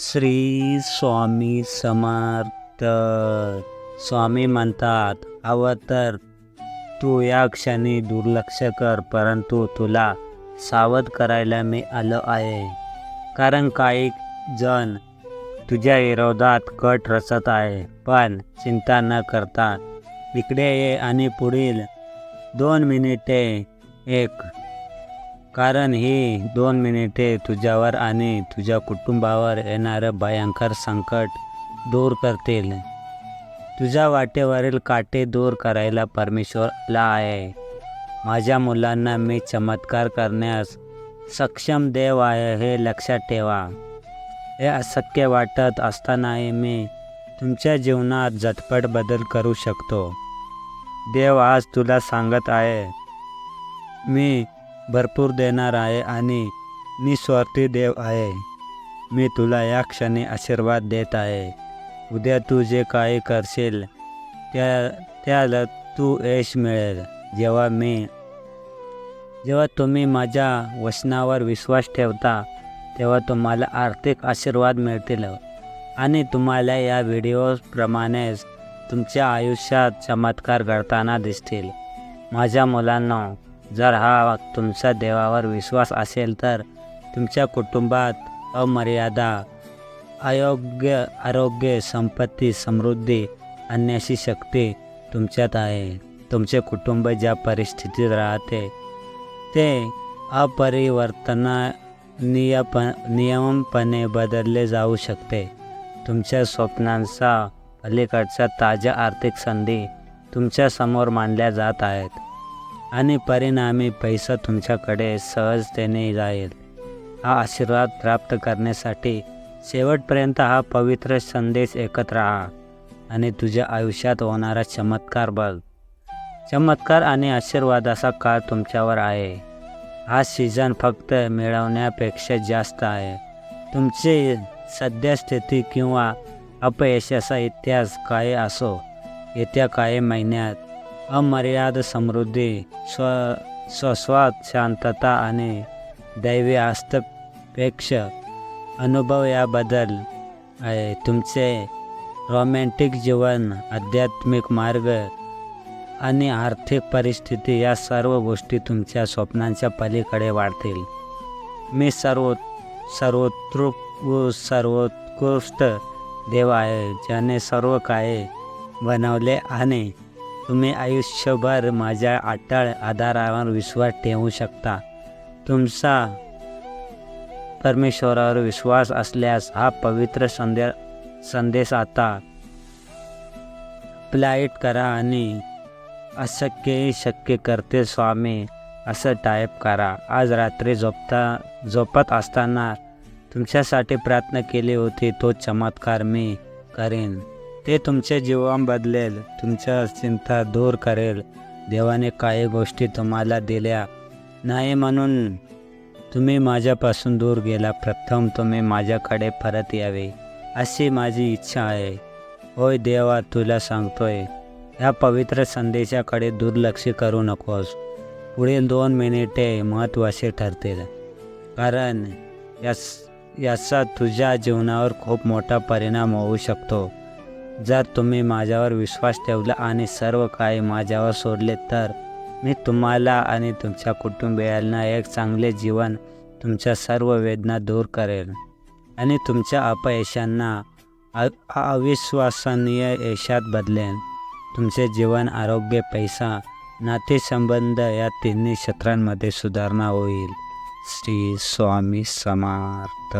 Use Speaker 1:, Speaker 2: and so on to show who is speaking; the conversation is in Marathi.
Speaker 1: श्री स्वामी समर्थ. स्वामी म्हणतात अवतर तू या क्षणी दुर्लक्ष कर परंतु तुला सावध करायला मी आलो आहे. कारण काही जण तुझ्या विरोधात कट रचत आहे पण चिंता न करता. इकडे ये आणि पुढील दोन मिनिटे एक कारण ही दोन मिनिटे तुझ्यावर आणि तुझ्या कुटुंबावर येणारं भयंकर संकट दूर करतील. तुझ्या वाटेवरील काटे दूर करायला परमेश्वर आला आहे. माझ्या मुलांना मी चमत्कार करण्यास सक्षम देव आहे हे लक्षात ठेवा. हे अशक्य वाटत असतानाही मी तुमच्या जीवनात झटपट बदल करू शकतो. देव आज तुला सांगत आहे. मी भरपूर देणार आहे आणि निस्वार्थी देव आहे. मी तुला या क्षणी आशीर्वाद देत आहे. उद्या तू जे काही करशील त्या त्याला तू यश मिळेल. जेव्हा मी जेव्हा तुम्ही माझ्या वचनावर विश्वास ठेवता तेव्हा तुम्हाला आर्थिक आशीर्वाद मिळतील. आणि तुम्हाला या व्हिडिओप्रमाणेच तुमच्या आयुष्यात चमत्कार घडताना दिसतील. माझ्या मुलांना जर हा तुमचा देवावर विश्वास असेल तर तुमच्या कुटुंबात अमर्यादा अयोग्य आरोग्य संपत्ती समृद्धी आणण्याची शक्ती तुमच्यात आहे. तुमचे कुटुंब ज्या परिस्थितीत राहते ते अपरिवर्तनीयप नियमपणे बदलले जाऊ शकते. तुमच्या स्वप्नांचा अलीकडच्या ताज्या आर्थिक संधी तुमच्यासमोर मांडल्या जात आहेत. आणि परिणामी पैसा तुमच्याकडे सहजतेने जाईल हा आशीर्वाद प्राप्त करण्यासाठी शेवटपर्यंत हा पवित्र संदेश एकत्र राहा आणि तुझ्या आयुष्यात होणारा चमत्कार बघ. चमत्कार आणि आशीर्वादाचा काळ तुमच्यावर आहे. हा सीझन फक्त मिळवण्यापेक्षा जास्त आहे. तुमची सद्यस्थिती किंवा अपयशाचा इतिहास काय असो येत्या काही महिन्यात अमर्याद समृद्धी स्व स्वस्वाद शांतता आणि दैवी हस्तपेक्ष अनुभव याबद्दल आहे. तुमचे रोमॅन्टिक जीवन आध्यात्मिक मार्ग आणि आर्थिक परिस्थिती या सर्व गोष्टी तुमच्या स्वप्नांच्या पलीकडे वाढतील. मी सर्व सर्वोत्कृ सर्वोत्कृष्ट देव आहे ज्याने सर्व काही बनवले आणि तुम्ही आयुष्यभर माझ्या अटळ आधारावर विश्वास ठेवू शकता. तुमचा परमेश्वरावर विश्वास असल्यास हा पवित्र संदे संदेश आता प्लाईट करा आणि अशक्य शक्य करते स्वामी असं टाईप करा. आज रात्री झोपता झोपत असताना तुमच्यासाठी प्रार्थना केली होती तो चमत्कार मी करेन. ते तुमच्या जीवन बदलेल तुमच्या चिंता दूर करेल. देवाने काही गोष्टी तुम्हाला दिल्या नाही म्हणून तुम्ही माझ्यापासून दूर गेला. प्रथम तुम्ही माझ्याकडे परत यावे अशी माझी इच्छा आहे. होय देवा तुला सांगतोय या पवित्र संदेशाकडे दुर्लक्ष करू नकोस. पुढील दोन मिनिटे महत्त्वाचे ठरतील कारण यास याचा तुझ्या जीवनावर खूप मोठा परिणाम होऊ शकतो. जर तुम्ही माझ्यावर विश्वास ठेवला आणि सर्व काही माझ्यावर सोडले तर मी तुम्हाला आणि तुमच्या कुटुंबियांना एक चांगले जीवन तुमच्या सर्व वेदना दूर करेल. आणि तुमच्या अपयशांना अविश्वसनीय यशात बदलेन. तुमचे जीवन आरोग्य पैसा नातेसंबंध या तिन्ही क्षेत्रांमध्ये सुधारणा होईल. श्री स्वामी समर्थ.